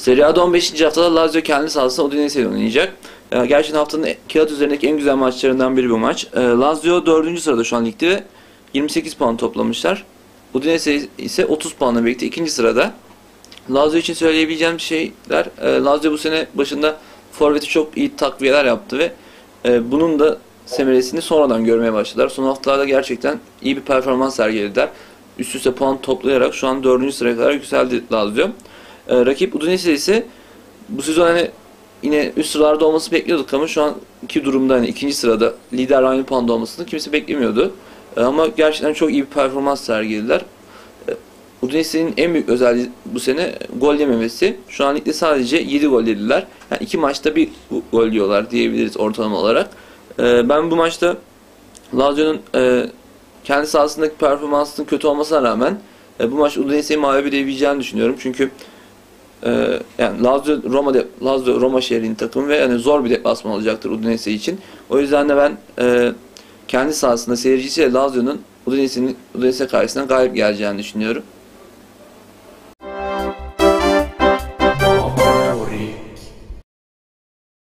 Serie A'da 15. haftada Lazio kendi sahasında Udinese ile oynayacak. Ee, Gerçekten haftanın kağıt üzerindeki en güzel maçlarından biri bu maç. Ee, Lazio 4. sırada şu an ligde ve 28 puan toplamışlar. Udinese ise 30 puanla birlikte ikinci sırada. Lazio için söyleyebileceğim şeyler, e, Lazio bu sene başında forveti çok iyi takviyeler yaptı ve e, bunun da semeresini sonradan görmeye başladılar. Son haftalarda gerçekten iyi bir performans sergilediler. Üst üste puan toplayarak şu an 4. sıraya kadar yükseldi Lazio. E, rakip Udinese ise bu sezon hani yine üst sıralarda olması bekliyorduk ama şu an iki durumda hani ikinci sırada lider aynı puanda olmasını kimse beklemiyordu. E, ama gerçekten çok iyi bir performans sergilediler. E, Udinese'nin en büyük özelliği bu sene gol yememesi. Şu an ligde sadece 7 gol yediler. Yani iki maçta bir gol yiyorlar diyebiliriz ortalama olarak. E, ben bu maçta Lazio'nun e, kendi sahasındaki performansının kötü olmasına rağmen e, bu maç Udinese'yi mağlup edebileceğini düşünüyorum. Çünkü ee, yani Lazio Roma de, Lazio Roma şehrinin takımı ve yani zor bir deplasman olacaktır Udinese için. O yüzden de ben e, kendi sahasında seyircisiyle Lazio'nun Udinese'nin Udinese karşısına galip geleceğini düşünüyorum.